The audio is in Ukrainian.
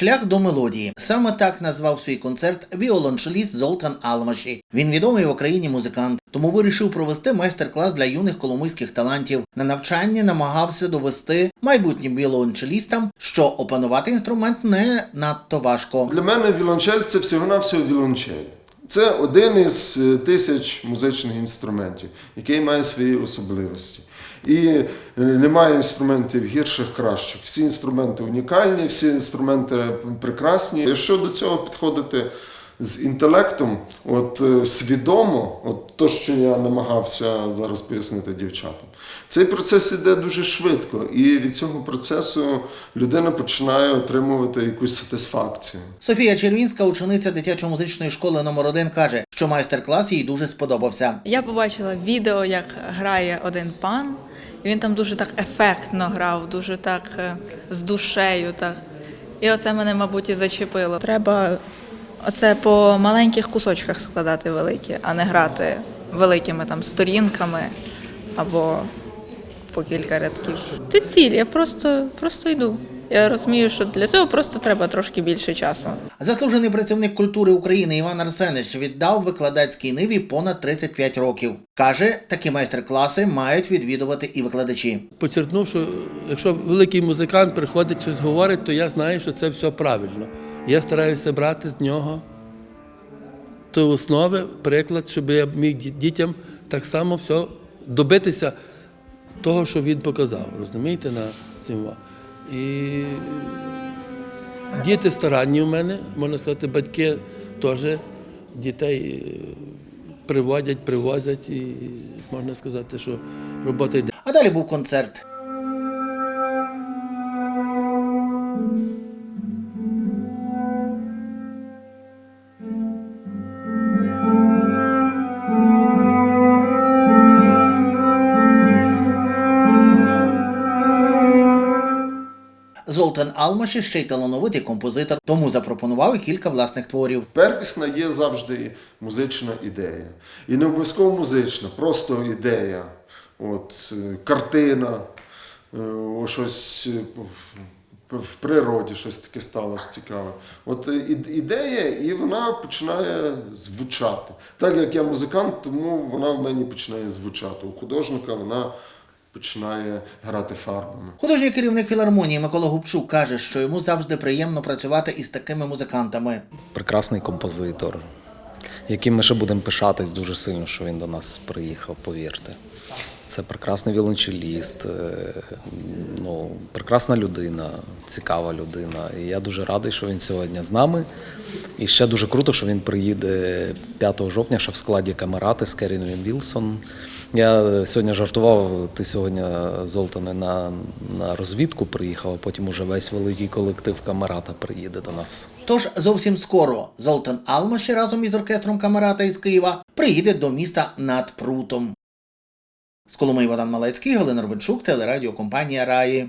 Шлях до мелодії. Саме так назвав свій концерт віолончеліст Золтан Алмаші. Він відомий в Україні музикант, тому вирішив провести майстер-клас для юних коломийських талантів. На навчання намагався довести майбутнім віолончелістам, що опанувати інструмент не надто важко. Для мене віолончель це всього-навсього віолончель. Це один із е, тисяч музичних інструментів, який має свої особливості. І е, немає інструментів гірших, кращих. Всі інструменти унікальні, всі інструменти прекрасні. Якщо до цього підходити з інтелектом, от е, свідомо, от то, що я намагався зараз пояснити дівчатам, цей процес іде дуже швидко, і від цього процесу людина починає отримувати якусь сатисфакцію. Софія Червінська, учениця дитячо-музичної школи номер 1 каже, що майстер-клас їй дуже сподобався. Я побачила відео, як грає один пан, і він там дуже так ефектно грав, дуже так е, з душею. Так. І оце мене, мабуть, і зачепило. Треба оце по маленьких кусочках складати великі, а не грати великими там сторінками або по кілька рядків. Це ціль, я просто, просто йду. Я розумію, що для цього просто треба трошки більше часу. Заслужений працівник культури України Іван Арсенич віддав викладацькій ниві понад 35 років. Каже, такі майстер-класи мають відвідувати і викладачі. Подчеркнув, що якщо великий музикант приходить щось говорить, то я знаю, що це все правильно. Я стараюся брати з нього ту основи, приклад, щоб я міг дітям так само все добитися того, що він показав. Розумієте, на цьому. І діти старанні у мене, можна сказати, батьки теж дітей е, приводять, привозять, і можна сказати, що робота йде. А далі був концерт. Золтан Алмаші ще й талановитий композитор, тому запропонував кілька власних творів. Первісна є завжди музична ідея. І не обов'язково музична, просто ідея. От, е, картина, е, о, щось е, в- природі, щось таке сталося цікаве. От ідея, і вона починає звучати. Так як я музикант, тому вона в мені починає звучати. У художника вона починає грати фарбами. Художній керівник філармонії Микола Губчук каже, що йому завжди приємно працювати із такими музикантами. прекрасний композитор, яким ми ще будемо пишатись дуже сильно, що він до нас приїхав, повірте. Це прекрасний віолончеліст, е, ну, прекрасна людина, цікава людина. І я дуже радий, що він сьогодні з нами. І ще дуже круто, що він приїде 5 жовтня ще в складі камерати з Керінвін Вілсон. Я е, сьогодні жартував, ти сьогодні, Золтане, на, на розвідку приїхав, а потім уже весь великий колектив камерата приїде до нас. Тож зовсім скоро Золтан Алмаші разом із оркестром Камерата із Києва приїде до міста над Прутом. З Коломиї Богдан Малецький, Галина Робинчук, телерадіокомпанія Раї.